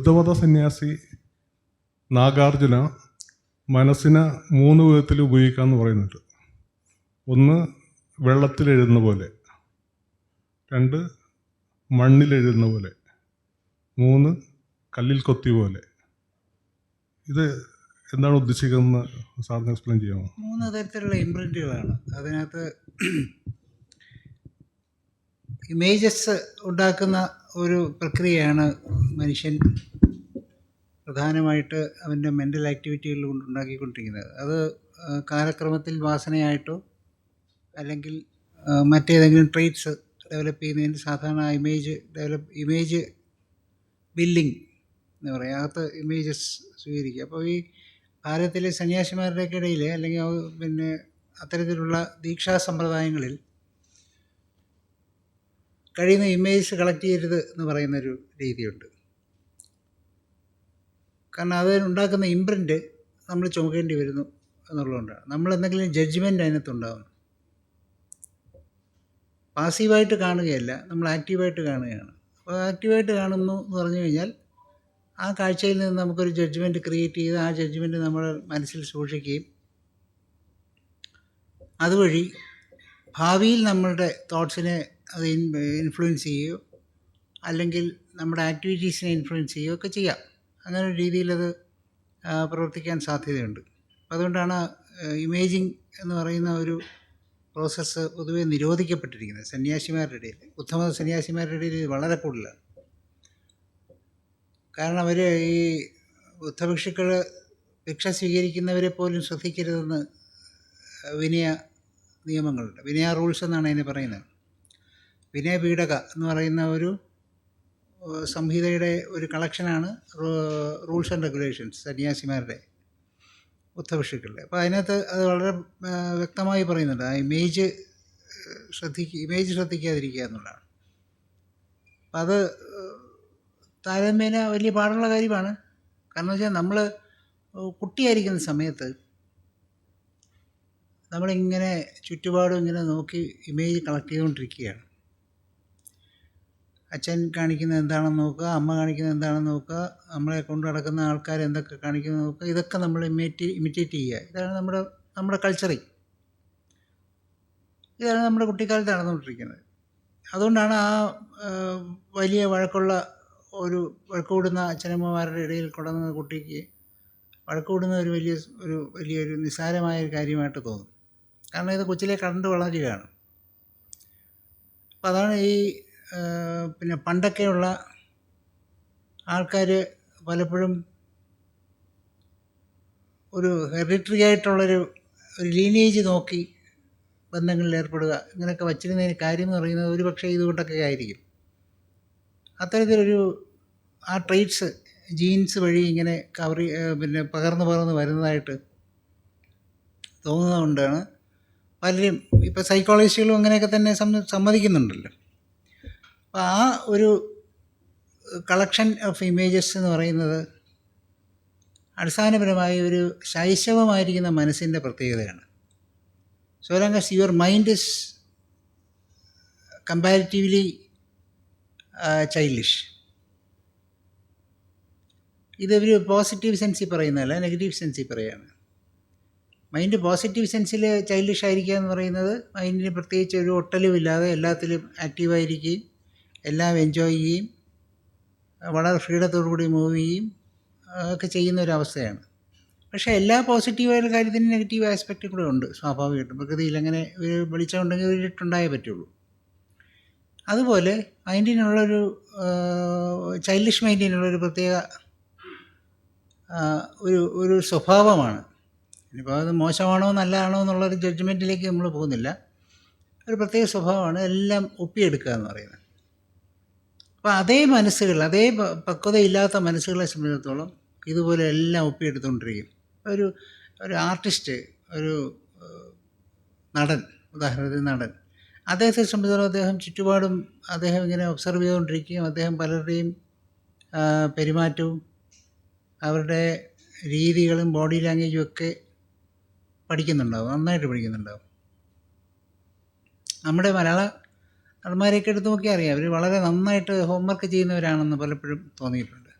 ബുദ്ധമത സന്യാസി നാഗാർജുന മനസ്സിനെ മൂന്ന് വിധത്തിൽ ഉപയോഗിക്കാമെന്ന് പറയുന്നുണ്ട്. ഒന്ന് വെള്ളത്തിൽ വെള്ളത്തിലെഴുതുന്ന പോലെ. രണ്ട് മണ്ണിൽ മണ്ണിലെഴുതുന്ന പോലെ. മൂന്ന് കല്ലിൽ കൊത്തി പോലെ. ഇത് എന്താണ് ഉദ്ദേശിക്കുന്നത് സാറിന് എക്സ്പ്ലെയിൻ ചെയ്യാമോ? മൂന്ന് തരത്തിലുള്ള ഇംപ്രിന്റുകളാണ് അതിനകത്ത് ഇമേജസ് ഉണ്ടാക്കുന്ന ഒരു പ്രക്രിയയാണ് മനുഷ്യൻ പ്രധാനമായിട്ട് അവന്റെ മെന്റൽ ആക്ടിവിറ്റികൾ കൊണ്ട് ഉണ്ടാക്കിക്കൊണ്ടിരിക്കുന്നത്. അത് കാലക്രമത്തിൽ വാസനയായിട്ടോ അല്ലെങ്കിൽ മറ്റേതെങ്കിലും ട്രേറ്റ്സ് ഡെവലപ്പ് ചെയ്യുന്നതിന് സാധാരണ ഇമേജ് ഡെവലപ്പ് ഇമേജ് ബില്ലിംഗ് എന്ന് പറയും. അകത്ത് ഇമേജസ് സ്വീകരിക്കുക. അപ്പോൾ ഈ ഭാരതത്തിലെ സന്യാസിമാരുടെയൊക്കെ ഇടയിൽ അല്ലെങ്കിൽ പിന്നെ അത്തരത്തിലുള്ള ദീക്ഷാ സമ്പ്രദായങ്ങളിൽ കഴിയുന്ന ഇമേജ് കളക്ട് ചെയ്യരുത് എന്ന് പറയുന്നൊരു രീതിയുണ്ട്. കാരണം അത് ഉണ്ടാക്കുന്ന ഇമ്പ്രിന്റ് നമ്മൾ ചുമക്കേണ്ടി വരുന്നു എന്നുള്ളതുകൊണ്ടാണ് നമ്മൾ എന്തെങ്കിലും ജഡ്ജ്മെന്റ് അതിനകത്തുണ്ടാകും പാസീവായിട്ട് കാണുകയല്ല നമ്മൾ ആക്റ്റീവായിട്ട് കാണുകയാണ്. അപ്പോൾ ആക്റ്റീവായിട്ട് കാണുന്നു എന്ന് പറഞ്ഞു കഴിഞ്ഞാൽ ആ കാഴ്ചയിൽ നിന്ന് നമുക്കൊരു ജഡ്ജ്മെന്റ് ക്രിയേറ്റ് ചെയ്ത് ആ ജഡ്ജ്മെന്റ് നമ്മൾ മനസ്സിൽ സൂക്ഷിക്കുകയും അതുവഴി ഭാവിയിൽ നമ്മളുടെ തോട്ട്സിനെ അത് ഇൻഫ്ലുവൻസ് ചെയ്യുകയോ അല്ലെങ്കിൽ നമ്മുടെ ആക്ടിവിറ്റീസിനെ ഇൻഫ്ലുവൻസ് ചെയ്യുകയോ ഒക്കെ ചെയ്യാം. അങ്ങനെ ഒരു രീതിയിലത് പ്രവർത്തിക്കാൻ സാധ്യതയുണ്ട്. അതുകൊണ്ടാണ് ഇമേജിങ് എന്ന് പറയുന്ന ഒരു പ്രോസസ്സ് പൊതുവെ നിരോധിക്കപ്പെട്ടിരിക്കുന്നത്. സന്യാസിമാരുടെ ഇടയിൽ ഉത്തമ സന്യാസിമാരുടെ ഇടയിൽ ഇത് വളരെ കൂടുതലാണ്. കാരണം അവർ ഈ ബുദ്ധഭിക്ഷുക്കൾ ഭിക്ഷ സ്വീകരിക്കുന്നവരെ പോലും ശ്രദ്ധിക്കരുതെന്ന് വിനയ നിയമങ്ങളുണ്ട്. വിനയ റൂൾസ് എന്നാണ് അതിനെ പറയുന്നത്. വിനയ പീഡക എന്ന് പറയുന്ന ഒരു സംഹിതയുടെ ഒരു കളക്ഷനാണ് റൂൾസ് ആൻഡ് റെഗുലേഷൻസ് സന്യാസിമാരുടെ ബുദ്ധഭിക്ഷുക്കളുടെ അപ്പോൾ അതിനകത്ത് അത് വളരെ വ്യക്തമായി പറയുന്നുണ്ട്. ആ ഇമേജ് ശ്രദ്ധിക്കുക ഇമേജ് ശ്രദ്ധിക്കാതിരിക്കുക എന്നുള്ളതാണ്. അത് താരതമ്യേന വലിയ പാടുള്ള കാര്യമാണ്. കാരണം വെച്ചാൽ നമ്മൾ കുട്ടിയായിരിക്കുന്ന സമയത്ത് നമ്മളിങ്ങനെ ചുറ്റുപാടും ഇങ്ങനെ നോക്കി ഇമേജ് കളക്ട് ചെയ്തുകൊണ്ടിരിക്കുകയാണ്. അച്ഛൻ കാണിക്കുന്ന എന്താണെന്ന് നോക്കുക അമ്മ കാണിക്കുന്ന എന്താണെന്ന് നോക്കുക നമ്മളെ കൊണ്ട് നടക്കുന്ന ആൾക്കാർ എന്തൊക്കെ കാണിക്കുന്നത് നോക്കുക ഇതൊക്കെ നമ്മൾ ഇമിറ്റേ ഇമിറ്റേറ്റ് ചെയ്യുക. ഇതാണ് നമ്മുടെ നമ്മുടെ കൾച്ചറിങ് ഇതാണ് നമ്മുടെ കുട്ടിക്കാലത്ത് നടന്നുകൊണ്ടിരിക്കുന്നത്. അതുകൊണ്ടാണ് ആ വലിയ വഴക്കുള്ള ഒരു വഴക്ക് കൂടുന്ന അച്ഛനമ്മമാരുടെ ഇടയിൽ കൊണ്ടുവന്ന കുട്ടിക്ക് വഴക്ക് കൂടുന്ന ഒരു വലിയ ഒരു വലിയൊരു നിസ്സാരമായ ഒരു കാര്യമായിട്ട് തോന്നും. കാരണം ഇത് കൊച്ചിലെ കണ്ടു വളരുകയാണ് അപ്പം അതാണ് ഈ പിന്നെ പണ്ടൊക്കെയുള്ള ആൾക്കാർ പലപ്പോഴും ഒരു ഹെറിറ്ററി ആയിട്ടുള്ളൊരു ഒരു ലീനേജ് നോക്കി ബന്ധങ്ങളിൽ ഏർപ്പെടുക. ഇങ്ങനെയൊക്കെ വച്ചിരുന്നതിന് കാര്യം എന്ന് പറയുന്നത് ഒരു പക്ഷേ ഇതുകൊണ്ടൊക്കെ ആയിരിക്കും. അത്തരത്തിലൊരു ആ ട്രേറ്റ്സ് ജീൻസ് വഴി ഇങ്ങനെ കവർ പിന്നെ പകർന്നു പകർന്ന് വരുന്നതായിട്ട് തോന്നുന്നതുകൊണ്ടാണ് പലരും ഇപ്പോൾ സൈക്കോളജിസ്റ്റുകളും അങ്ങനെയൊക്കെ തന്നെ സമ്മ സമ്മതിക്കുന്നുണ്ടല്ലോ. അപ്പോൾ ആ ഒരു കളക്ഷൻ ഓഫ് ഇമേജസ് എന്ന് പറയുന്നത് അടിസ്ഥാനപരമായി ഒരു ശൈശവമായിരിക്കുന്ന മനസ്സിന്റെ പ്രത്യേകതയാണ്. So long as your mind is comparatively childish ഒരു പോസിറ്റീവ് സെൻസിൽ പറയുന്നതല്ല നെഗറ്റീവ് സെൻസിൽ പറയുകയാണ്. മൈൻഡ് പോസിറ്റീവ് സെൻസിൽ ചൈൽഡിഷ് ആയിരിക്കുക എന്ന് പറയുന്നത് മൈൻഡിന് പ്രത്യേകിച്ച് ഒരു ഒട്ടലുമില്ലാതെ എല്ലാത്തിലും ആക്റ്റീവായിരിക്കുകയും എല്ലാം എൻജോയ് ചെയ്യുകയും വളരെ ഫ്രീഡത്തോടു കൂടി മൂവ് ചെയ്യുകയും ഒക്കെ ചെയ്യുന്ന ഒരു അവസ്ഥയാണ്. പക്ഷേ എല്ലാ പോസിറ്റീവായ കാര്യത്തിനും നെഗറ്റീവ് ആസ്പെക്റ്റ് കൂടെ ഉണ്ട് സ്വാഭാവികമായിട്ടും. പ്രകൃതിയിൽ അങ്ങനെ ഒരു വെളിച്ചമുണ്ടെങ്കിൽ ഒരു ഇരുട്ടുണ്ടായേ പറ്റുള്ളൂ. അതുപോലെ മൈൻഡിനുള്ളൊരു ചൈൽഡിഷ് മൈൻഡിനുള്ളൊരു പ്രത്യേക ഒരു ഒരു സ്വഭാവമാണ്. ഇനിയിപ്പോൾ അത് മോശമാണോ നല്ലതാണോ എന്നുള്ളൊരു ജഡ്ജ്മെന്റിലേക്ക് നമ്മൾ പോകുന്നില്ല. ഒരു പ്രത്യേക സ്വഭാവമാണ് എല്ലാം ഒപ്പിയെടുക്കുക എന്ന് പറയുന്നത്. അപ്പോൾ അതേ മനസ്സുകൾ അതേ പക്വതയില്ലാത്ത മനസ്സുകളെ സംബന്ധിച്ചിടത്തോളം ഇതുപോലെ എല്ലാം ഒപ്പിയെടുത്തുകൊണ്ടിരിക്കും. ഒരു ഒരു ആർട്ടിസ്റ്റ് ഒരു നടൻ ഉദാഹരണത്തിന് നടൻ. അദ്ദേഹത്തെ സംബന്ധിച്ചിടത്തോളം അദ്ദേഹം ചുറ്റുപാടും അദ്ദേഹം ഇങ്ങനെ ഒബ്സർവ് ചെയ്തുകൊണ്ടിരിക്കുകയും അദ്ദേഹം പലരുടെയും പെരുമാറ്റവും അവരുടെ രീതികളും ബോഡി ലാംഗ്വേജും ഒക്കെ പഠിക്കുന്നുണ്ടാവും നന്നായിട്ട് പഠിക്കുന്നുണ്ടാവും. നമ്മുടെ മലയാള നടന്മാരെയൊക്കെ എടുത്ത് നോക്കിയാൽ അറിയാം. അവർ വളരെ നന്നായിട്ട് ഹോംവർക്ക് ചെയ്യുന്നവരാണെന്ന് പലപ്പോഴും തോന്നിയിട്ടുണ്ട്.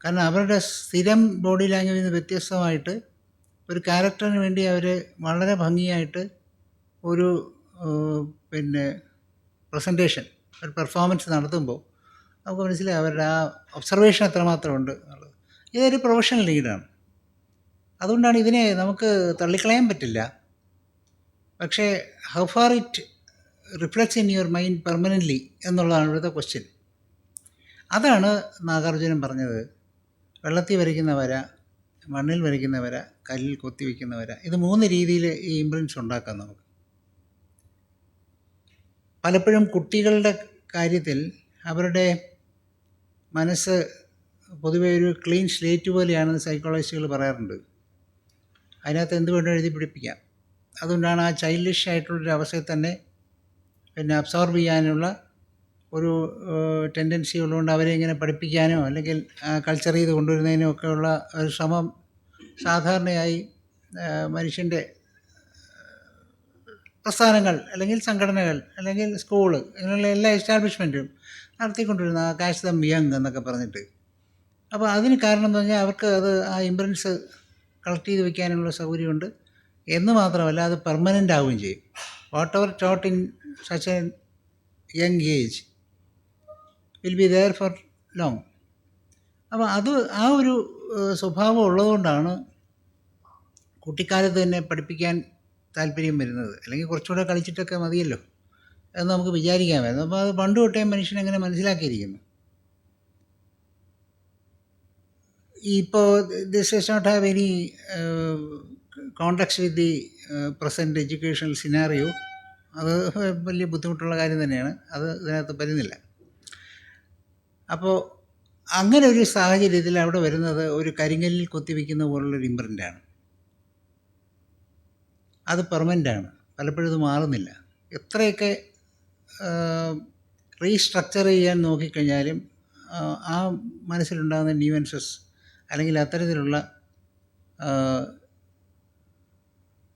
കാരണം അവരുടെ സ്ഥിരം ബോഡി ലാംഗ്വേജിൽ നിന്ന് വ്യത്യസ്തമായിട്ട് ഒരു ക്യാരക്ടറിന് വേണ്ടി അവർ വളരെ ഭംഗിയായിട്ട് ഒരു പിന്നെ പ്രസന്റേഷൻ ഒരു പെർഫോമൻസ് നടത്തുമ്പോൾ നമുക്ക് മനസ്സിലായി അവരുടെ ആ ഒബ്സർവേഷൻ എത്രമാത്രം ഉണ്ട് എന്നുള്ളത്. ഇതൊരു പ്രൊഫഷണൽ ലീഡാണ് അതുകൊണ്ടാണ് ഇതിനെ നമുക്ക് തള്ളിക്കളയാൻ പറ്റില്ല. പക്ഷേ how far it reflects in your mind permanently എന്നുള്ളതാണ് ഇവിടുത്തെ ക്വസ്റ്റ്യൻ അതാണ് നാഗാർജുനൻ പറഞ്ഞത്. വെള്ളത്തിൽ വരയ്ക്കുന്ന വര മണ്ണിൽ വരയ്ക്കുന്ന വര കല്ലിൽ കൊത്തി വയ്ക്കുന്ന വര ഇത് മൂന്ന് രീതിയിൽ ഈ ഇമ്പ്രൻസ് ഉണ്ടാക്കാം നമുക്ക്. പലപ്പോഴും കുട്ടികളുടെ കാര്യത്തിൽ അവരുടെ മനസ്സ് പൊതുവെ ഒരു ക്ലീൻ സ്ലേറ്റ് പോലെയാണെന്ന് സൈക്കോളജിസ്റ്റുകൾ പറയാറുണ്ട്. അതിനകത്ത് എന്ത് വേണം എഴുതി പിടിപ്പിക്കാം. അതുകൊണ്ടാണ് ആ ചൈൽഡിഷ് ആയിട്ടുള്ളൊരു അവസ്ഥയിൽ തന്നെ പിന്നെ അബ്സോർബ് ചെയ്യാനുള്ള ഒരു ടെൻഡൻസി ഉള്ളതുകൊണ്ട് അവരെ ഇങ്ങനെ പഠിപ്പിക്കാനോ അല്ലെങ്കിൽ കൾച്ചർ ചെയ്ത് കൊണ്ടുവരുന്നതിനോ ഒക്കെയുള്ള ഒരു ശ്രമം സാധാരണയായി മനുഷ്യന്റെ പ്രസ്ഥാനങ്ങൾ അല്ലെങ്കിൽ സംഘടനകൾ അല്ലെങ്കിൽ സ്കൂൾ ഇങ്ങനെയുള്ള എല്ലാ എസ്റ്റാബ്ലിഷ്മെന്റും നടത്തിക്കൊണ്ടിരുന്ന കാശ് ദം യങ് എന്നൊക്കെ പറഞ്ഞിട്ട്. അപ്പോൾ അതിന് കാരണം എന്ന് പറഞ്ഞാൽ അവർക്ക് അത് ആ ഇമ്പ്രൻസ് കളക്ട് ചെയ്ത് വെക്കാനുള്ള സൗകര്യമുണ്ട്. എന്ന് മാത്രമല്ല അത് പെർമനന്റ് ആവുകയും ചെയ്യും. Whatever taught in such a young age will be there for long അപ്പോൾ അത് ആ ഒരു സ്വഭാവം ഉള്ളതുകൊണ്ടാണ് കുട്ടിക്കാലത്ത് തന്നെ പഠിപ്പിക്കാൻ താല്പര്യം വരുന്നത്. അല്ലെങ്കിൽ കുറച്ചുകൂടെ കളിച്ചിട്ടൊക്കെ മതിയല്ലോ. എന്ന് നമുക്ക് വിചാരിക്കാമായിരുന്നു. അപ്പോൾ അത് പണ്ട് തൊട്ടേ മനുഷ്യൻ അങ്ങനെ മനസ്സിലാക്കിയിരിക്കുന്നു. ഇപ്പോൾ this does not have any contacts with the present educational scenario അത് വലിയ ബുദ്ധിമുട്ടുള്ള കാര്യം തന്നെയാണ്. അത് ഇതിനകത്ത് വരുന്നില്ല. അപ്പോൾ അങ്ങനെ ഒരു സാഹചര്യത്തിൽ അവിടെ വരുന്നത് ഒരു കരിങ്കല്ലിൽ കൊത്തിവെക്കുന്ന പോലുള്ളൊരു ഇമ്പ്രിന്റാണ് അത് പെർമനന്റാണ് പലപ്പോഴും ഇത് മാറുന്നില്ല. എത്രയൊക്കെ റീസ്ട്രക്ചർ ചെയ്യാൻ നോക്കിക്കഴിഞ്ഞാലും ആ മനസ്സിലുണ്ടാകുന്ന ന്യൂവൻസസ് അല്ലെങ്കിൽ അത്തരത്തിലുള്ള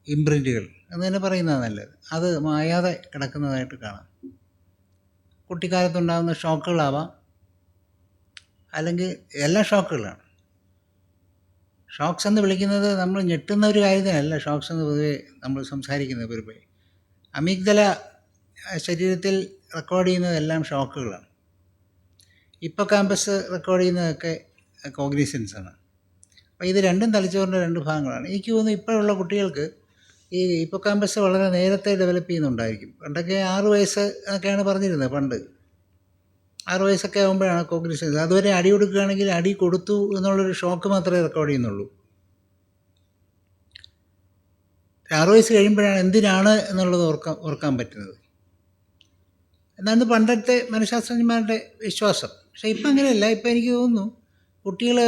ഇംപ്രിന്റുകൾ എന്ന് തന്നെ പറയുന്നതാണ് നല്ലത്. അത് മായാതെ കിടക്കുന്നതായിട്ട് കാണാം. കുട്ടിക്കാലത്തുണ്ടാകുന്ന ഷോക്കുകളാവാം. അല്ലെങ്കിൽ എല്ലാ ഷോക്കുകളാണ്. ഷോക്സ് എന്ന് വിളിക്കുന്നത് നമ്മൾ ഞെട്ടുന്ന ഒരു കാര്യത്തിനല്ല. ഷോക്സ് എന്ന് പൊതുവേ നമ്മൾ സംസാരിക്കുന്നത് പൊതുവെ അമിഗ്ദല ശരീരത്തിൽ റെക്കോർഡ് ചെയ്യുന്നതെല്ലാം ഷോക്കുകളാണ്. ഇപ്പോൾ ക്യാമ്പസ് റെക്കോർഡ് ചെയ്യുന്നതൊക്കെ കോഗ്നിസൻസാണ് അപ്പോൾ ഇത് രണ്ടും തലച്ചോറിന്റെ രണ്ട് ഭാഗങ്ങളാണ്. എനിക്ക് തോന്നുന്നു ഇപ്പോഴുള്ള കുട്ടികൾക്ക് ഈ ഇപ്പോൾ ക്യാമ്പസ് വളരെ നേരത്തെ ഡെവലപ്പ് ചെയ്യുന്നുണ്ടായിരിക്കും. പണ്ടൊക്കെ ആറ് വയസ്സ് ഒക്കെയാണ് പറഞ്ഞിരുന്നത് പണ്ട്. ആറ് വയസ്സൊക്കെ ആകുമ്പോഴാണ് കോഗ്നിഷൻ അതുവരെ അടി കൊടുക്കുകയാണെങ്കിൽ അടി കൊടുത്തു എന്നുള്ളൊരു ഷോക്ക് മാത്രമേ റെക്കോർഡ് ചെയ്യുന്നുള്ളൂ. ആറ് വയസ്സ് കഴിയുമ്പോഴാണ് എന്തിനാണ് എന്നുള്ളത് ഓർക്കാൻ ഓർക്കാൻ പറ്റുന്നത്. എന്നാണ് പണ്ടത്തെ മനഃശാസ്ത്രജ്ഞന്മാരുടെ വിശ്വാസം. പക്ഷേ ഇപ്പം അങ്ങനെയല്ല. ഇപ്പം എനിക്ക് തോന്നുന്നു കുട്ടികൾ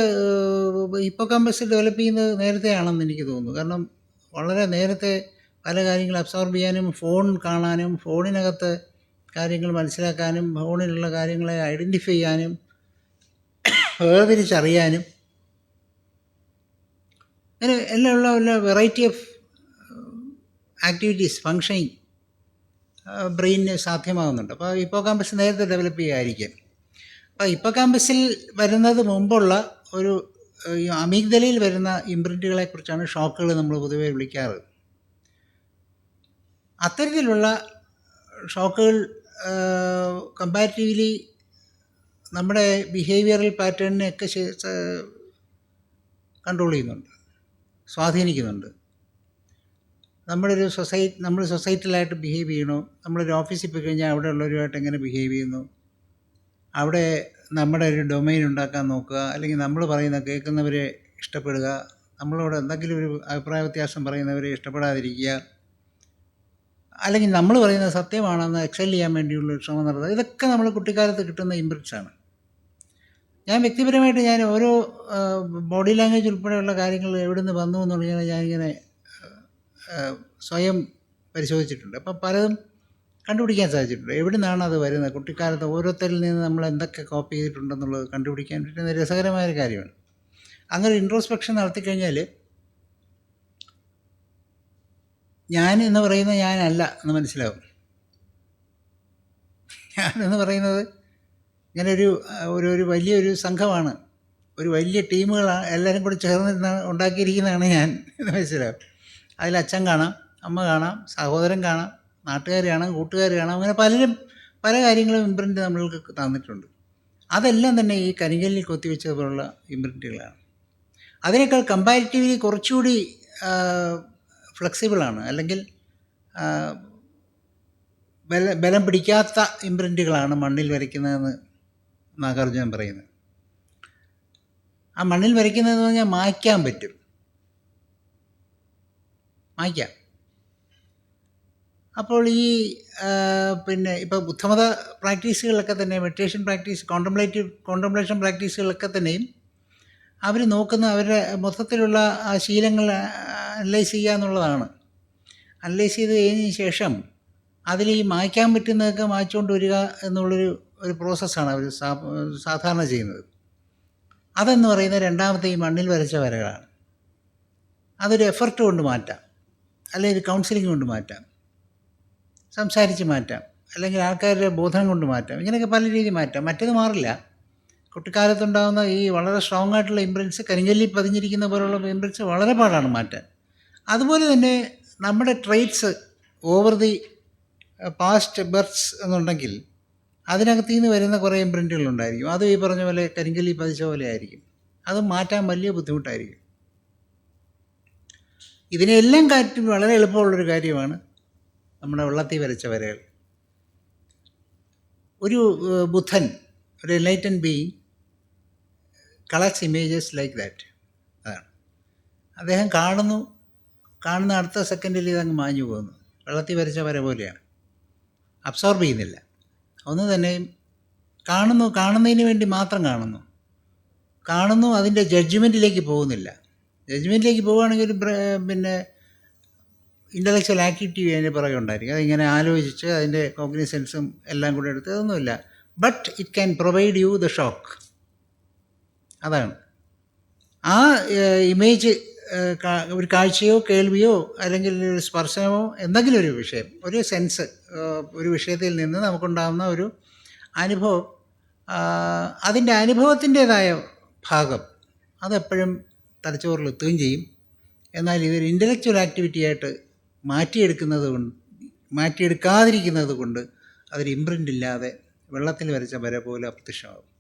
ഇപ്പോൾ കാമ്പസ് ഡെവലപ്പ് ചെയ്യുന്നത് നേരത്തെയാണെന്ന് എനിക്ക് തോന്നുന്നു. കാരണം വളരെ നേരത്തെ പല കാര്യങ്ങൾ അബ്സോർബ് ചെയ്യാനും ഫോൺ കാണാനും ഫോണിനകത്ത് കാര്യങ്ങൾ മനസ്സിലാക്കാനും ഫോണിലുള്ള കാര്യങ്ങളെ ഐഡന്റിഫൈ ചെയ്യാനും വേർതിരിച്ചറിയാനും അങ്ങനെ എല്ലാം ഉള്ള ഉള്ള വെറൈറ്റി ഓഫ് ആക്ടിവിറ്റീസ് ഫങ്ഷനിങ് ബ്രെയിനിന് സാധ്യമാകുന്നുണ്ട്. അപ്പോൾ ഇപ്പോൾ ക്യാമ്പസ് നേരത്തെ ഡെവലപ്പ് ചെയ്യുമായിരിക്കും അപ്പോൾ ഇപ്പോൾ ക്യാമ്പസിൽ വരുന്നത് മുമ്പുള്ള ഒരു ഈ അമീഗ്ദലയിൽ വരുന്ന ഇംപ്രിന്റുകളെ കുറിച്ചാണ് ഷോക്കുകൾ നമ്മൾ പൊതുവെ വിളിക്കാറ്. അത്തരത്തിലുള്ള ഷോക്കുകൾ കമ്പാരിറ്റീവ്ലി നമ്മുടെ ബിഹേവിയറൽ പാറ്റേണിനെയൊക്കെ കൺട്രോൾ ചെയ്യുന്നുണ്ട് സ്വാധീനിക്കുന്നുണ്ട്. നമ്മുടെ ഒരു സൊസൈറ്റി നമ്മൾ സൊസൈറ്റിയിലായിട്ട് ബിഹേവ് ചെയ്യണോ? നമ്മളൊരു ഓഫീസിൽ പോയി കഴിഞ്ഞാൽ അവിടെ ഉള്ളവരുമായിട്ട് എങ്ങനെ ബിഹേവ് ചെയ്യുന്നു? അവിടെ നമ്മുടെ ഒരു ഡൊമൈൻ ഉണ്ടാക്കാൻ നോക്കുക അല്ലെങ്കിൽ നമ്മൾ പറയുന്ന കേൾക്കുന്നവരെ ഇഷ്ടപ്പെടുക നമ്മളോട് എന്തെങ്കിലും ഒരു അഭിപ്രായ വ്യത്യാസം പറയുന്നവരെ ഇഷ്ടപ്പെടാതിരിക്കുക അല്ലെങ്കിൽ നമ്മൾ പറയുന്നത് സത്യമാണെന്ന് എക്സെൽ ചെയ്യാൻ വേണ്ടിയുള്ള ശ്രമം നടത്തുക ഇതൊക്കെ നമ്മൾ കുട്ടിക്കാലത്ത് കിട്ടുന്ന ഇമ്പ്രിറ്റ്സാണ് ഞാൻ വ്യക്തിപരമായിട്ട് ഞാൻ ഓരോ ബോഡി ലാംഗ്വേജ് ഉൾപ്പെടെയുള്ള കാര്യങ്ങൾ എവിടെ നിന്ന് വന്നു എന്നുള്ളത് ഞാനിങ്ങനെ സ്വയം പരിശോധിച്ചിട്ടുണ്ട്. അപ്പം പലതും കണ്ടുപിടിക്കാൻ സാധിച്ചിട്ടുണ്ട്. എവിടെ നിന്നാണ് അത് വരുന്നത്? കുട്ടിക്കാലത്ത് ഓരോരുത്തരിൽ നിന്ന് നമ്മൾ എന്തൊക്കെ കോപ്പി ചെയ്തിട്ടുണ്ടെന്നുള്ളത് കണ്ടുപിടിക്കാൻ പറ്റുന്ന രസകരമായ ഒരു കാര്യമാണ്. അങ്ങനെ ഇൻട്രോസ്പെക്ഷൻ നടത്തിക്കഴിഞ്ഞാൽ ഞാൻ എന്ന് പറയുന്നത് ഞാനല്ല എന്ന് മനസ്സിലാവും. ഞാൻ എന്ന് പറയുന്നത് ഇങ്ങനെ ഒരു ഒരു ഒരു വലിയൊരു സംഘമാണ്. ഒരു വലിയ ടീമുകളാണ് എല്ലാവരും കൂടി ചേർന്നിരുന്ന ഉണ്ടാക്കിയിരിക്കുന്നതാണ് ഞാൻ എന്ന് മനസ്സിലാവും. അതിൽ അച്ഛൻ കാണാം അമ്മ കാണാം സഹോദരൻ കാണാം നാട്ടുകാർ കാണാം കൂട്ടുകാർ കാണാം അങ്ങനെ പലരും പല കാര്യങ്ങളും ഇമ്പ്രിന്റ് നമ്മൾക്ക് തന്നിട്ടുണ്ട്. അതെല്ലാം തന്നെ ഈ കരിങ്കല്ലിൽ കൊത്തിവെച്ചതുപോലുള്ള ഇമ്പ്രിന്റുകളാണ് അതിനേക്കാൾ കമ്പാരിറ്റീവ്ലി കുറച്ചുകൂടി ഫ്ലെക്സിബിളാണ് അല്ലെങ്കിൽ ബല ബലം പിടിക്കാത്ത ഇമ്പ്രിന്റുകളാണ് മണ്ണിൽ വരയ്ക്കുന്നതെന്ന് നാഗാർജുനൻ പറയുന്നത്. ആ മണ്ണിൽ വരയ്ക്കുന്നതെന്ന് പറഞ്ഞാൽ മായ്ക്കാൻ പറ്റും. മായ്ക്കാം. അപ്പോൾ ഈ പിന്നെ ഇപ്പോൾ ബുദ്ധമത പ്രാക്ടീസുകളിലൊക്കെ തന്നെ മെഡിറ്റേഷൻ പ്രാക്ടീസ് കോണ്ടംപ്ലേറ്റീവ് കോണ്ടംപ്ലേഷൻ പ്രാക്ടീസുകളിലൊക്കെ തന്നെയും അവർ നോക്കുന്ന അവരുടെ മൊത്തത്തിലുള്ള ആ ശീലങ്ങൾ അനലൈസ് ചെയ്യുക എന്നുള്ളതാണ്. അനലൈസ് ചെയ്ത് കഴിഞ്ഞതിന് ശേഷം അതിൽ ഈ മായ്ക്കാൻ പറ്റുന്നതൊക്കെ മായ്ച്ചുകൊണ്ട് വരിക എന്നുള്ളൊരു ഒരു പ്രോസസ്സാണ് അവർ സാധാരണ ചെയ്യുന്നത്. അതെന്ന് പറയുന്ന രണ്ടാമത്തെ ഈ മണ്ണിൽ വരച്ച വരകളാണ്. അതൊരു എഫർട്ട് കൊണ്ട് മാറ്റാം. അല്ലെങ്കിൽ ഒരു കൗൺസിലിംഗ് കൊണ്ട് മാറ്റാം. സംസാരിച്ച് മാറ്റാം. അല്ലെങ്കിൽ ആൾക്കാരുടെ ബോധനം കൊണ്ട് മാറ്റാം. ഇങ്ങനെയൊക്കെ പല രീതിയിൽ മാറ്റാം. മറ്റേത് മാറില്ല. കുട്ടിക്കാലത്തുണ്ടാകുന്ന ഈ വളരെ സ്ട്രോങ് ആയിട്ടുള്ള ഇമ്പ്രൻസ് കരിഞ്ചൊല്ലി പതിഞ്ഞിരിക്കുന്ന പോലുള്ള ഇമ്പ്രൻസ് വളരെ പാടാണ് മാറ്റാൻ. അതുപോലെ തന്നെ നമ്മുടെ traits over the past births എന്നുണ്ടെങ്കിൽ അതിനകത്ത് നിന്ന് വരുന്ന കുറേ ഇമ്പ്രിന്റുകളുണ്ടായിരിക്കും അതും ഈ പറഞ്ഞ പോലെ കരിങ്കല്ലി പതിച്ച പോലെ ആയിരിക്കും. അത് മാറ്റാൻ വലിയ ബുദ്ധിമുട്ടായിരിക്കും. ഇതിനെല്ലാം കാറ്റും വളരെ എളുപ്പമുള്ളൊരു കാര്യമാണ് നമ്മുടെ വെള്ളത്തിൽ വരച്ച വരകൾ ഒരു ബുദ്ധൻ ഒരു enlighten being collects images like that അതാണ്. അദ്ദേഹം കാണുന്നു കാണുന്ന അടുത്ത സെക്കൻഡിൽ ഇതങ്ങ് മാഞ്ഞു പോകുന്നു. വെള്ളത്തിൽ വരച്ച വര പോലെയാണ്. അബ്സോർബ് ചെയ്യുന്നില്ല. ഒന്ന് തന്നെയും കാണുന്നു കാണുന്നതിന് വേണ്ടി മാത്രം കാണുന്നു. കാണുന്നു അതിന്റെ ജഡ്ജ്മെന്റിലേക്ക് പോകുന്നില്ല. ജഡ്ജ്മെന്റിലേക്ക് പോവുകയാണെങ്കിൽ ഒരു പിന്നെ ഇന്റലക്ച്വൽ ആക്ടിവിറ്റി അതിന്റെ പുറകെ ഉണ്ടായിരിക്കും. അതിങ്ങനെ ആലോചിച്ച് അതിന്റെ കോഗ്നിസെൻസും എല്ലാം കൂടെ എടുത്ത് അതൊന്നുമില്ല. But it can provide you the shock അതാണ്. ആ ഇമേജ് ഒരു കാഴ്ചയോ കേൾവിയോ അല്ലെങ്കിൽ ഒരു സ്പർശനമോ എന്തെങ്കിലും ഒരു വിഷയം ഒരു സെൻസ് ഒരു വിഷയത്തിൽ നിന്ന് നമുക്കുണ്ടാകുന്ന ഒരു അനുഭവം അതിന്റെ അനുഭവത്തിന്റേതായ ഭാഗം അതെപ്പോഴും തലച്ചോറിൽ എത്തുകയും ചെയ്യും. എന്നാൽ ഇതൊരു ഇന്റലക്ച്വൽ ആക്ടിവിറ്റി ആയിട്ട് മാറ്റിയെടുക്കുന്നത് കൊണ്ട് മാറ്റിയെടുക്കാതിരിക്കുന്നത് കൊണ്ട് അതൊരു ഇമ്പ്രിന്റ് ഇല്ലാതെ വെള്ളത്തിൽ വരച്ച വര പോലെ അപ്രത്യക്ഷമാകും.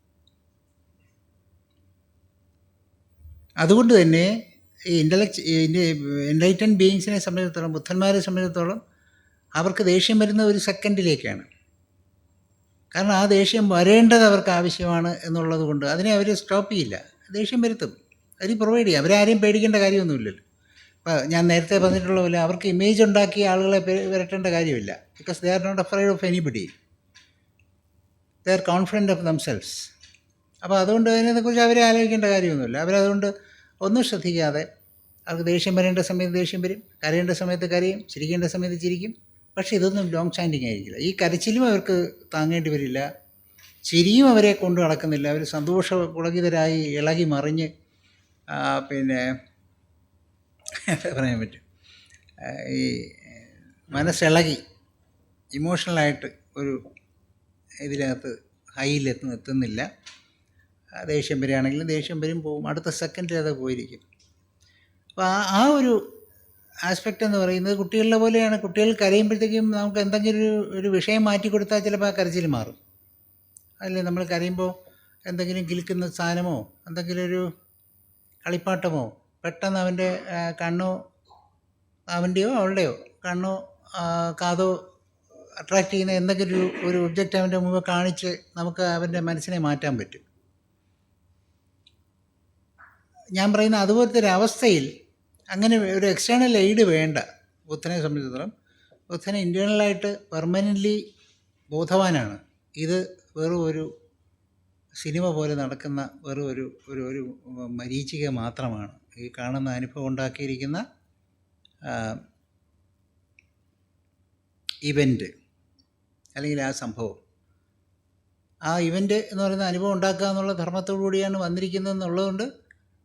അതുകൊണ്ട് തന്നെ ഈ ഇന്റലക്ട് എൻലൈറ്റൻ ബീയിങ്സിനെ സംബന്ധിച്ചിടത്തോളം ബുദ്ധന്മാരെ സംബന്ധിച്ചിടത്തോളം അവർക്ക് ദേഷ്യം വരുന്ന ഒരു സെക്കൻഡിലേക്കാണ് കാരണം ആ ദേഷ്യം വരേണ്ടത് അവർക്ക് ആവശ്യമാണ് എന്നുള്ളത് കൊണ്ട് അതിനെ അവർ സ്റ്റോപ്പ് ചെയ്യില്ല. ദേഷ്യം വരുത്തും. അതിന് പ്രൊവൈഡ് ചെയ്യും. അവരാരെയും പേടിക്കേണ്ട കാര്യമൊന്നുമില്ലല്ലോ. ഞാൻ നേരത്തെ പറഞ്ഞിട്ടുള്ള പോലെ അവർക്ക് ഇമേജ് ഉണ്ടാക്കി ആളുകളെ വരട്ടേണ്ട കാര്യമില്ല. Because they are not afraid of anybody they are confident of themselves അപ്പോൾ അതുകൊണ്ട് അതിനെക്കുറിച്ച് അവരെ ആലോചിക്കേണ്ട കാര്യമൊന്നുമില്ല. അവരതുകൊണ്ട് ഒന്നും ശ്രദ്ധിക്കാതെ അവർക്ക് ദേഷ്യം വരേണ്ട സമയത്ത് ദേഷ്യം വരും കരയേണ്ട സമയത്ത് കരയും ചിരിക്കേണ്ട സമയത്ത് ചിരിക്കും. പക്ഷേ ഇതൊന്നും ലോങ് സ്റ്റാൻഡിങ് ആയിരിക്കില്ല. ഈ കരച്ചിലും അവർക്ക് താങ്ങേണ്ടി വരില്ല. ചിരിയും അവരെ കൊണ്ട് നടക്കുന്നില്ല. അവർ സന്തോഷ പുളകിതരായി ഇളകി മറിഞ്ഞ് പിന്നെ പറയാൻ പറ്റും? ഈ മനസ്സിളകി ഇമോഷണലായിട്ട് ഒരു ഇതിനകത്ത് ഹൈയിലെത്തുന്ന എത്തുന്നില്ല. ദേഷ്യം വരികയാണെങ്കിലും ദേഷ്യം വരും പോകും അടുത്ത സെക്കൻഡിൽ അത് പോയിരിക്കും. അപ്പോൾ ആ ആ ഒരു ആസ്പെക്റ്റ് എന്ന് പറയുന്നത് കുട്ടികളുടെ പോലെയാണ്. കുട്ടികൾ കരയുമ്പോഴത്തേക്കും നമുക്ക് എന്തെങ്കിലും ഒരു ഒരു വിഷയം മാറ്റി കൊടുത്താൽ ചിലപ്പോൾ ആ കരച്ചിൽ മാറും. അല്ലേ? നമ്മൾ കരയുമ്പോൾ എന്തെങ്കിലും കിലുക്കുന്ന സാധനമോ എന്തെങ്കിലും ഒരു കളിപ്പാട്ടമോ പെട്ടെന്ന് അവന്റെ കണ്ണോ അവന്റെയോ അവളുടെയോ കണ്ണോ കാതോ അട്രാക്റ്റ് ചെയ്യുന്ന എന്തെങ്കിലും ഒരു ഒരു ഒബ്ജക്റ്റ് അവന്റെ മുമ്പ് കാണിച്ച് നമുക്ക് അവന്റെ മനസ്സിനെ മാറ്റാൻ പറ്റും. ഞാൻ പറയുന്ന അതുപോലത്തെ ഒരു അവസ്ഥയിൽ അങ്ങനെ ഒരു എക്സ്റ്റേണൽ എയ്ഡ് വേണ്ട ബുദ്ധനെ സംബന്ധിച്ചിടത്തോളം. ബുദ്ധനെ ഇന്റേർണലായിട്ട് പെർമനന്റ്ലി ബോധവാനാണ്. ഇത് വെറും ഒരു സിനിമ പോലെ നടക്കുന്ന വെറും ഒരു ഒരു ഒരു മരീചിക മാത്രമാണ്. ഈ കാണുന്ന അനുഭവം ഉണ്ടാക്കിയിരിക്കുന്ന ഇവന്റ് അല്ലെങ്കിൽ ആ സംഭവം. ആ ഇവന്റ് എന്ന് പറയുന്ന അനുഭവം ഉണ്ടാക്കുക എന്നുള്ള ധർമ്മത്തോടു കൂടിയാണ് വന്നിരിക്കുന്നത് എന്നുള്ളതുകൊണ്ട്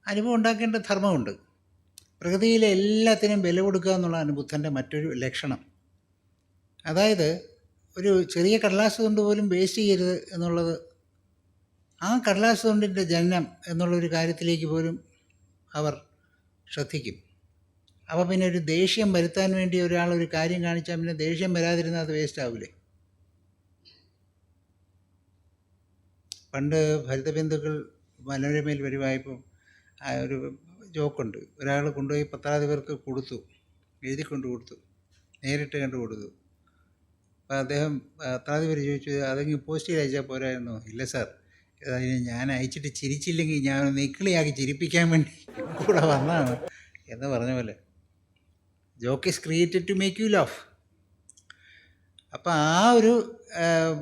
അനുഭവം ഉണ്ടാക്കേണ്ട ധർമ്മമുണ്ട്. പ്രകൃതിയിലെ എല്ലാത്തിനും വില കൊടുക്കുക എന്നുള്ളതാണ് ബുദ്ധന്റെ മറ്റൊരു ലക്ഷണം. അതായത് ഒരു ചെറിയ കടലാസ് കൊണ്ട് പോലും വേസ്റ്റ് ചെയ്യരുത് എന്നുള്ളത് ആ കടലാസ് കൊണ്ടിന്റെ ജനനം എന്നുള്ളൊരു കാര്യത്തിലേക്ക് പോലും അവർ ശ്രദ്ധിക്കും. അപ്പോൾ പിന്നെ ഒരു ദേഷ്യം വരുത്താൻ വേണ്ടി ഒരാൾ ഒരു കാര്യം കാണിച്ചാൽ പിന്നെ ദേഷ്യം വരാതിരുന്നാൽ അത് വേസ്റ്റ് ആവില്ലേ പണ്ട് ഭരിതബിന്ദുക്കൾ മനോരമയിൽ വരുവായപ്പോൾ ഒരു ജോക്കുണ്ട്. ഒരാൾ കൊണ്ടുപോയി പത്രാധിപർക്ക് കൊടുത്തു. എഴുതി കൊണ്ട് കൊടുത്തു. നേരിട്ട് കണ്ടു കൊടുത്തു. അപ്പോൾ അദ്ദേഹം പത്രാധിപര് ചോദിച്ചു അതെങ്കിൽ പോസ്റ്റിൽ അയച്ചാൽ പോരായിരുന്നോ? ഇല്ല സാർ. അതിന് ഞാൻ അയച്ചിട്ട് ചിരിച്ചില്ലെങ്കിൽ ഞാൻ നെക്കിളിയാക്കി ചിരിപ്പിക്കാൻ വേണ്ടി കൂടെ വന്നതാണ്. എന്ന് പറഞ്ഞ പോലെ joke is created to make you love അപ്പോൾ ആ ഒരു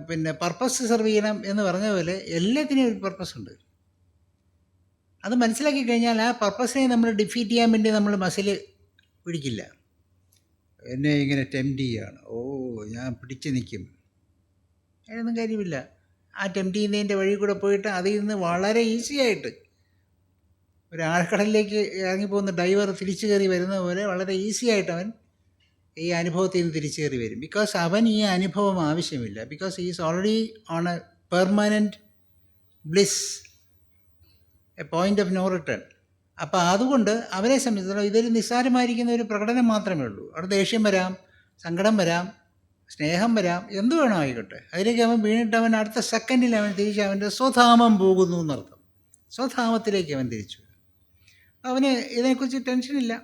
പിന്നെ പർപ്പസ് സെർവ് ചെയ്യണം എന്ന് പറഞ്ഞ പോലെ എല്ലാത്തിനും ഒരു പർപ്പസ് ഉണ്ട്. അത് മനസ്സിലാക്കി കഴിഞ്ഞാൽ ആ പർപ്പസിനെ നമ്മൾ ഡിഫീറ്റ് ചെയ്യാൻ വേണ്ടി നമ്മൾ മസിൽ പിടിക്കില്ല. എന്നെ ഇങ്ങനെ ടെംപ്റ്റ് ചെയ്യുകയാണ് ഓ ഞാൻ പിടിച്ച് നിൽക്കും. അതിനൊന്നും കാര്യമില്ല. ആ ടെംപ്റ്റ് ചെയ്യുന്നതിന്റെ വഴി കൂടെ പോയിട്ട് അതിൽ നിന്ന് വളരെ ഈസി ആയിട്ട് ഒരു ആഴക്കടലിലേക്ക് ഇറങ്ങിപ്പോകുന്ന ഡൈവർ തിരിച്ചു കയറി വരുന്ന പോലെ വളരെ ഈസി ആയിട്ട് അവൻ ഈ അനുഭവത്തിൽ നിന്ന് തിരിച്ചു കയറി വരും. ബിക്കോസ് അവൻ ഈ അനുഭവം ആവശ്യമില്ല. Because is already on a permanent bliss a point of no return അപ്പോൾ അതുകൊണ്ട് അവരെ സംബന്ധിച്ചിടത്തോളം ഇതൊരു നിസ്സാരമായിരിക്കുന്ന ഒരു പ്രകടനം മാത്രമേ ഉള്ളൂ. അവിടെ ദേഷ്യം വരാം സങ്കടം വരാം സ്നേഹം വരാം. എന്ത് വേണോ ആയിക്കോട്ടെ. അതിലേക്ക് അവൻ വീണിട്ട് അവൻ അടുത്ത സെക്കൻഡിൽ അവൻ തിരിച്ച് അവന്റെ സ്വധാമം പോകുന്നു എന്നർത്ഥം. സ്വധാമത്തിലേക്ക് അവൻ തിരിച്ചു. അവന് ഇതിനെക്കുറിച്ച് ടെൻഷനില്ല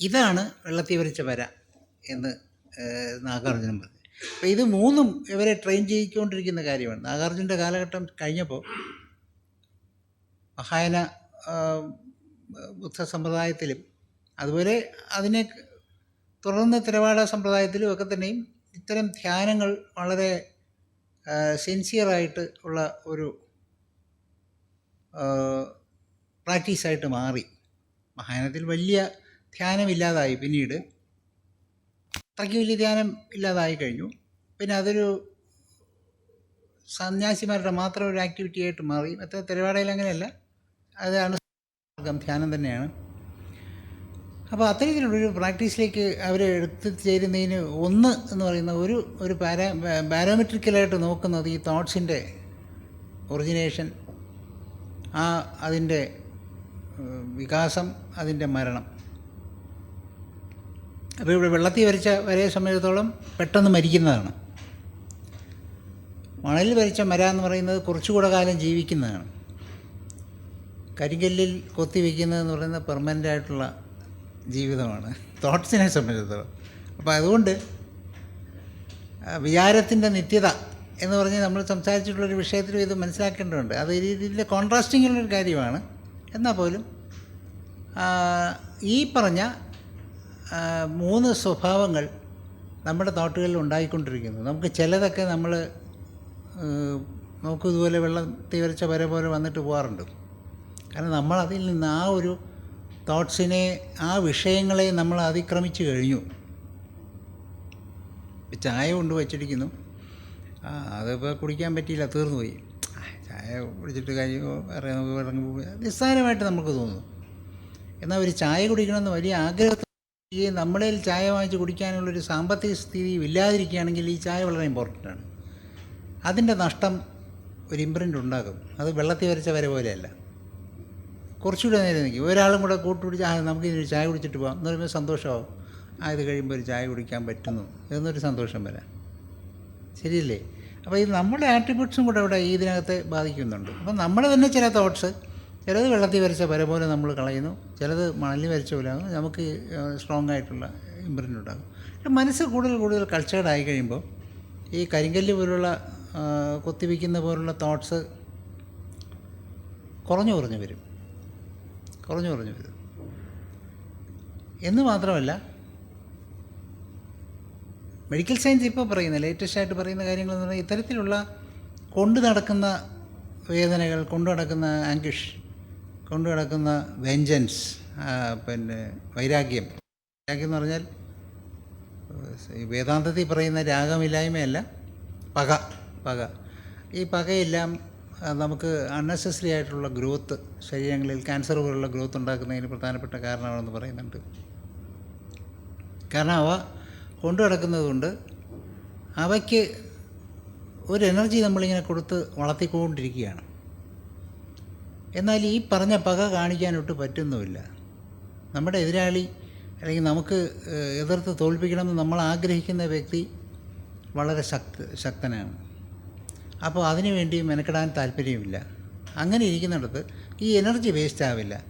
ഇതാണ് വെള്ളത്തിൽ വരച്ച വര എന്ന് നാഗാർജുനൻ പറഞ്ഞു. അപ്പോൾ ഇത് മൂന്നും ഇവരെ ട്രെയിൻ ചെയ്യിക്കൊണ്ടിരിക്കുന്ന കാര്യമാണ്. നാഗാർജുന്റെ കാലഘട്ടം കഴിഞ്ഞപ്പോൾ മഹായന ബുദ്ധ സമ്പ്രദായത്തിലും അതുപോലെ അതിനെ തുടർന്ന് തിരവാട സമ്പ്രദായത്തിലും ഒക്കെ തന്നെയും ഇത്തരം ധ്യാനങ്ങൾ വളരെ സിൻസിയറായിട്ട് ഉള്ള ഒരു പ്രാക്ടീസായിട്ട് മാറി. മഹായാനത്തിൽ വലിയ ധ്യാനം ധ്യാനമില്ലാതായി പിന്നീട്. അത്രയ്ക്ക് വലിയ ധ്യാനം ഇല്ലാതായി കഴിഞ്ഞു. പിന്നെ അതൊരു സന്യാസിമാരുടെ മാത്രം ഒരു ആക്ടിവിറ്റി ആയിട്ട് മാറി. മറ്റേ തിരുവാടയിൽ അങ്ങനെയല്ല. അതാണ് ധ്യാനം തന്നെയാണ്. അപ്പോൾ അത്തരത്തിലുള്ളൊരു പ്രാക്ടീസിലേക്ക് അവർ ചേരുന്നതിന് ഒന്ന് എന്ന് പറയുന്ന ഒരു ഒരു പാരാ ബാരോമെട്രിക്കലായിട്ട് നോക്കുന്നത് ഈ തോട്ട്സിന്റെ ഒറിജിനേഷൻ ആ അതിന്റെ വികാസം അതിന്റെ മരണം. അപ്പോൾ ഇവിടെ വെള്ളത്തിൽ വരച്ച വരയെ സമയത്തോളം പെട്ടെന്ന് മരിക്കുന്നതാണ്. മണലിൽ വരച്ച മര എന്ന് പറയുന്നത് കുറച്ചുകൂടെ കാലം ജീവിക്കുന്നതാണ്. കരിങ്കല്ലിൽ കൊത്തി വയ്ക്കുന്നതെന്ന് പറയുന്നത് പെർമനന്റ് ആയിട്ടുള്ള ജീവിതമാണ്. തോട്ട്സിനെ സംബന്ധിച്ചിടത്തോളം. അപ്പോൾ അതുകൊണ്ട് വിചാരത്തിന്റെ നിത്യത എന്ന് പറഞ്ഞ് നമ്മൾ സംസാരിച്ചിട്ടുള്ളൊരു വിഷയത്തിലും ഇത് മനസ്സിലാക്കേണ്ടതുണ്ട്. അത് ഈ രീതിയിൽ കോൺട്രാസ്റ്റിങ്ങുള്ളൊരു കാര്യമാണ്. എന്നാൽ പോലും ഈ പറഞ്ഞ മൂന്ന് സ്വഭാവങ്ങൾ നമ്മുടെ തോട്ടുകളിൽ ഉണ്ടായിക്കൊണ്ടിരിക്കുന്നു. നമുക്ക് ചിലതൊക്കെ നമ്മൾ നമുക്ക് ഇതുപോലെ വെള്ളം തീവരച്ച വരെ പോലെ വന്നിട്ട് പോകാറുണ്ട്. കാരണം നമ്മളതിൽ നിന്ന് ആ ഒരു തോട്ട്സിനെ ആ വിഷയങ്ങളെ നമ്മൾ അതിക്രമിച്ചു കഴിഞ്ഞു. ചായ കൊണ്ട് വച്ചിരിക്കുന്നു. ആ അതിപ്പോൾ കുടിക്കാൻ പറ്റിയില്ല തീർന്നു പോയി. ചായ കുടിച്ചിട്ട് കഴിയുമ്പോൾ വേറെ നമുക്ക് ഇറങ്ങി നിസ്സാരമായിട്ട് നമുക്ക് തോന്നുന്നു എന്നാൽ ഒരു ചായ കുടിക്കണമെന്ന് വലിയ ആഗ്രഹത്തോടെ നമ്മളിൽ ചായ വാങ്ങിച്ച് കുടിക്കാനുള്ളൊരു സാമ്പത്തിക സ്ഥിതി ഇല്ലാതിരിക്കുകയാണെങ്കിൽ ഈ ചായ വളരെ ഇമ്പോർട്ടന്റ് ആണ്. അതിന്റെ നഷ്ടം ഒരു ഇമ്പ്രിന്റ് ഉണ്ടാകും. അത് വെള്ളത്തിൽ വരച്ച വര പോലെയല്ല. കുറച്ചുകൂടെ നേരം നിൽക്കും. ഒരാളും കൂടെ കൂട്ടുപിടിച്ച് ആ നമുക്ക് ഇനി ചായ കുടിച്ചിട്ട് പോകാം എന്ന് പറയുമ്പോൾ സന്തോഷമാവും. ആ ഇത് കഴിയുമ്പോൾ ഒരു ചായ കുടിക്കാൻ പറ്റുന്നു. എന്നൊരു സന്തോഷം വരാം. ശരിയല്ലേ? അപ്പോൾ ഇത് നമ്മുടെ ആട്രിബ്യൂട്ട്സും കൂടെ ഇവിടെ ഇതിനകത്ത് ബാധിക്കുന്നുണ്ട്. അപ്പം നമ്മുടെ തന്നെ ചില തോട്ട്സ് ചിലത് വെള്ളത്തിൽ വരച്ച വര പോലെ നമ്മൾ കളയുന്നു. ചിലത് മണലിൽ വരച്ച പോലെ ആകും നമുക്ക് സ്ട്രോങ് ആയിട്ടുള്ള ഇമ്പ്രൂവ്മെന്റ് ഉണ്ടാകും. മനസ്സ് കൂടുതൽ കൂടുതൽ കൾച്ചേർഡ് ആയി കഴിയുമ്പോൾ ഈ കരിങ്കല്ല് പോലുള്ള കൊത്തിവയ്ക്കുന്ന പോലുള്ള തോട്ട്സ് കുറഞ്ഞു കുറഞ്ഞു വരും. കുറഞ്ഞു കുറഞ്ഞു വരും എന്ന് മാത്രമല്ല മെഡിക്കൽ സയൻസ് ഇപ്പോൾ പറയുന്ന ലേറ്റസ്റ്റ് ആയിട്ട് പറയുന്ന കാര്യങ്ങൾ എന്ന് പറഞ്ഞാൽ ഇത്തരത്തിലുള്ള കൊണ്ടു നടക്കുന്ന വേദനകൾ കൊണ്ടു നടക്കുന്ന ആങ്കിഷ് കൊണ്ടു നടക്കുന്ന വെഞ്ചൻസ് പിന്നെ വൈരാഗ്യം. വൈരാഗ്യം എന്ന് പറഞ്ഞാൽ വേദാന്തത്തിൽ പറയുന്ന രാഗമില്ലായ്മയല്ല പക പക. ഈ പകയെല്ലാം നമുക്ക് അൺനെസസറി ആയിട്ടുള്ള ഗ്രോത്ത് ശരീരങ്ങളിൽ ക്യാൻസർ പോലുള്ള ഗ്രോത്ത് ഉണ്ടാക്കുന്നതിന് പ്രധാനപ്പെട്ട കാരണമാണെന്ന് പറയുന്നുണ്ട്. കാരണം അവ കൊണ്ടു അവയ്ക്ക് ഒരു എനർജി നമ്മളിങ്ങനെ കൊടുത്ത് വളർത്തിക്കൊണ്ടിരിക്കുകയാണ്. എന്നാൽ ഈ പറഞ്ഞ പക കാണിക്കാനൊട്ട് പറ്റുന്നുമില്ല. നമ്മുടെ എതിരാളി അല്ലെങ്കിൽ നമുക്ക് എതിർത്ത് തോൽപ്പിക്കണമെന്ന് നമ്മൾ ആഗ്രഹിക്കുന്ന വ്യക്തി വളരെ ശക്ത ശക്തനാണ്. അപ്പോൾ അതിനു വേണ്ടി മെനക്കെടാൻ താല്പര്യമില്ല. അങ്ങനെ ഇരിക്കുന്നിടത്ത് ഈ എനർജി വേസ്റ്റ് ആവില്ല.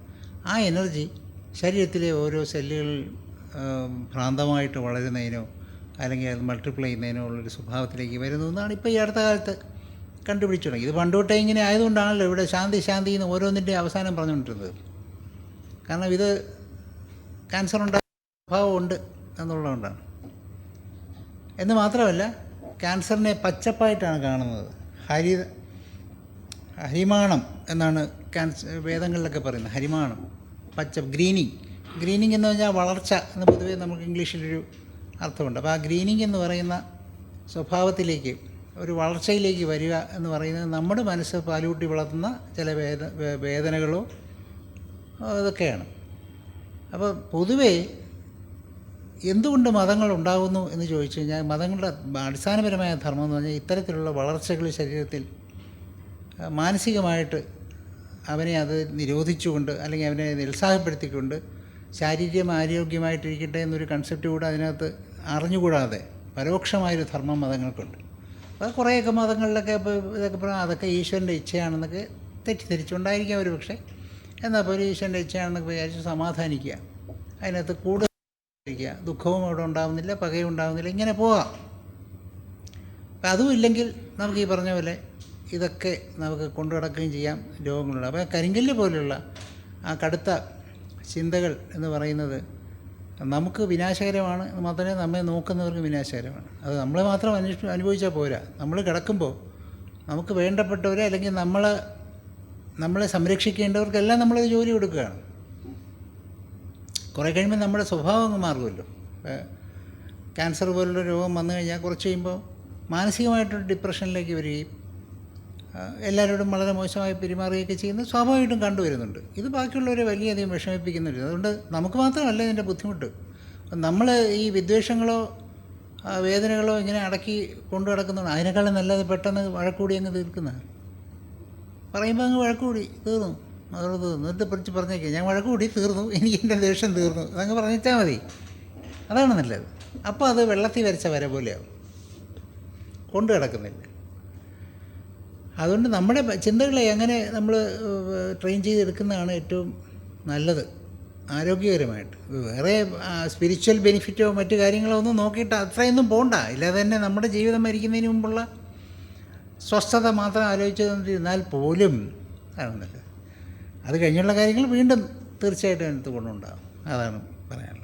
ആ എനർജി ശരീരത്തിലെ ഓരോ സെല്ലുകൾ ഭ്രാന്തമായിട്ട് വളരുന്നതിനോ അല്ലെങ്കിൽ അത് മൾട്ടിപ്ലൈ ചെയ്യുന്നതിനോ ഉള്ളൊരു സ്വഭാവത്തിലേക്ക് വരുന്നു എന്നാണ് ഇപ്പോൾ ഈ അടുത്ത കാലത്ത് കണ്ടുപിടിച്ചു തുടങ്ങി. ഇത് പണ്ടുതൊട്ടേ ഇങ്ങനെ ആയതുകൊണ്ടാണല്ലോ ഇവിടെ ശാന്തി ശാന്തി എന്ന് ഓരോന്നിന്റെ അവസാനം പറഞ്ഞുകൊണ്ടിരുന്നത്. കാരണം ഇത് ക്യാൻസർ ഉണ്ടാകുന്ന സ്വഭാവമുണ്ട് എന്നുള്ളതുകൊണ്ടാണ്. എന്ന് മാത്രമല്ല ക്യാൻസറിനെ പച്ചപ്പായിട്ടാണ് കാണുന്നത്. ഹരി ഹരിമാണം എന്നാണ് ക്യാൻസർ വേദങ്ങളിലൊക്കെ പറയുന്നത്. ഹരിമാണം പച്ച ഗ്രീനിങ്. ഗ്രീനിങ് എന്ന് പറഞ്ഞാൽ വളർച്ച എന്ന് പൊതുവേ നമുക്ക് ഇംഗ്ലീഷിലൊരു അർത്ഥമുണ്ട്. അപ്പോൾ ആ ഗ്രീനിങ് എന്ന് പറയുന്ന സ്വഭാവത്തിലേക്ക് ഒരു വളർച്ചയിലേക്ക് വരിക എന്ന് പറയുന്നത് നമ്മുടെ മനസ്സ് പാലൂട്ടി വളർത്തുന്ന ചില വേദ വേദനകളോ അതൊക്കെയാണ്. അപ്പോൾ പൊതുവേ എന്തുകൊണ്ട് മതങ്ങൾ ഉണ്ടാകുന്നു എന്ന് ചോദിച്ചു കഴിഞ്ഞാൽ മതങ്ങളുടെ അടിസ്ഥാനപരമായ ധർമ്മം എന്ന് പറഞ്ഞാൽ ഇത്തരത്തിലുള്ള വളർച്ചകൾ ശരീരത്തിൽ മാനസികമായിട്ട് അവനെ അത് നിരോധിച്ചുകൊണ്ട് അല്ലെങ്കിൽ അവനെ നിരുത്സാഹപ്പെടുത്തിക്കൊണ്ട് ശാരീരികം ആരോഗ്യമായിട്ടിരിക്കട്ടെ എന്നൊരു കൺസെപ്റ്റ് കൂടെ അതിനകത്ത് അറിഞ്ഞുകൂടാതെ പരോക്ഷമായൊരു ധർമ്മം മതങ്ങൾക്കുണ്ട്. അപ്പോൾ കുറേയൊക്കെ മതങ്ങളിലൊക്കെ ഇപ്പോൾ ഇതൊക്കെ പറയാം അതൊക്കെ ഈശ്വരന്റെ ഇച്ഛയാണെന്നൊക്കെ തെറ്റിദ്ധരിച്ചുകൊണ്ടായിരിക്കാം ഒരു പക്ഷേ എന്നാൽ ഇപ്പോൾ ഒരു ഈശ്വരന്റെ ഇച്ഛയാണെന്നൊക്കെ വിചാരിച്ച് സമാധാനിക്കുക. അതിനകത്ത് കൂടുതൽ ഇരിക്കുക. ദുഃഖവും അവിടെ ഉണ്ടാകുന്നില്ല പകയും ഉണ്ടാകുന്നില്ല ഇങ്ങനെ പോകാം. അപ്പം അതും ഇല്ലെങ്കിൽ നമുക്ക് ഈ പറഞ്ഞ പോലെ ഇതൊക്കെ നമുക്ക് കൊണ്ടു നടക്കുകയും ചെയ്യാം രോഗങ്ങളുണ്ട്. അപ്പോൾ കരിങ്കല്ല് പോലെയുള്ള ആ കടുത്ത ചിന്തകൾ എന്ന് പറയുന്നത് നമുക്ക് വിനാശകരമാണ്. മാത്രമേ നമ്മെ നോക്കുന്നവർക്ക് വിനാശകരമാണ്. അത് നമ്മൾ മാത്രം അനുഷ് അനുഭവിച്ചാൽ പോരാ. നമ്മൾ കിടക്കുമ്പോൾ നമുക്ക് വേണ്ടപ്പെട്ടവരെ അല്ലെങ്കിൽ നമ്മൾ നമ്മളെ സംരക്ഷിക്കേണ്ടവർക്കെല്ലാം നമ്മളത് ജോലി കൊടുക്കുകയാണ്. കുറേ കഴിയുമ്പോൾ നമ്മുടെ സ്വഭാവം അങ്ങ് മാറുമല്ലോ ക്യാൻസർ പോലുള്ള രോഗം വന്നു കഴിഞ്ഞാൽ കുറച്ച് കഴിയുമ്പോൾ മാനസികമായിട്ടൊരു ഡിപ്രഷനിലേക്ക് വരികയും എല്ലാവരോടും വളരെ മോശമായി പെരുമാറുകയൊക്കെ ചെയ്യുന്ന സ്വാഭാവികമായിട്ടും കണ്ടുവരുന്നുണ്ട്. ഇത് ബാക്കിയുള്ളവരെ വലിയധികം വിഷമിപ്പിക്കുന്നുണ്ട് അതുകൊണ്ട് നമുക്ക് മാത്രമല്ല ഇതിന്റെ ബുദ്ധിമുട്ട്. നമ്മൾ ഈ വിദ്വേഷങ്ങളോ വേദനകളോ ഇങ്ങനെ അടക്കി കൊണ്ടു നടക്കുന്നതാണ്. അതിനേക്കാളും നല്ലത് പെട്ടെന്ന് വഴക്കൂടി അങ്ങ് തീർക്കുന്നത് പറയുമ്പോൾ അങ്ങ് വഴക്കൂടി തീർന്നു. തീർന്നു എന്നിട്ട് പിടിച്ച് പറഞ്ഞേക്കാം ഞാൻ വഴക്ക് കൂടി തീർന്നു എനിക്ക് എന്റെ ദേഷ്യം തീർന്നു അതങ്ങ് പറഞ്ഞാൽ മതി. അതാണ് നല്ലത്. അപ്പോൾ അത് വെള്ളത്തിൽ വരച്ച വരെ പോലെയാവും. കൊണ്ടു കിടക്കുന്നില്ല അതുകൊണ്ട് നമ്മുടെ ചിന്തകളെ അങ്ങനെ നമ്മൾ ട്രെയിൻ ചെയ്തെടുക്കുന്നതാണ് ഏറ്റവും നല്ലത്. ആരോഗ്യകരമായിട്ട്. വേറെ സ്പിരിച്വൽ ബെനിഫിറ്റോ മറ്റു കാര്യങ്ങളോ ഒന്നും നോക്കിയിട്ട് അത്രയൊന്നും പോകണ്ട ഇല്ലാതെ തന്നെ നമ്മുടെ ജീവിതം മരിക്കുന്നതിന് മുമ്പുള്ള സ്വസ്ഥത മാത്രം ആലോചിച്ചിരുന്നാൽ പോലും അതാണ് നല്ലത്. അത് കഴിഞ്ഞുള്ള കാര്യങ്ങൾ വീണ്ടും തീർച്ചയായിട്ടും അതിനകത്ത് ഗുണമുണ്ടാകും. അതാണ് പറയാനുള്ളത്.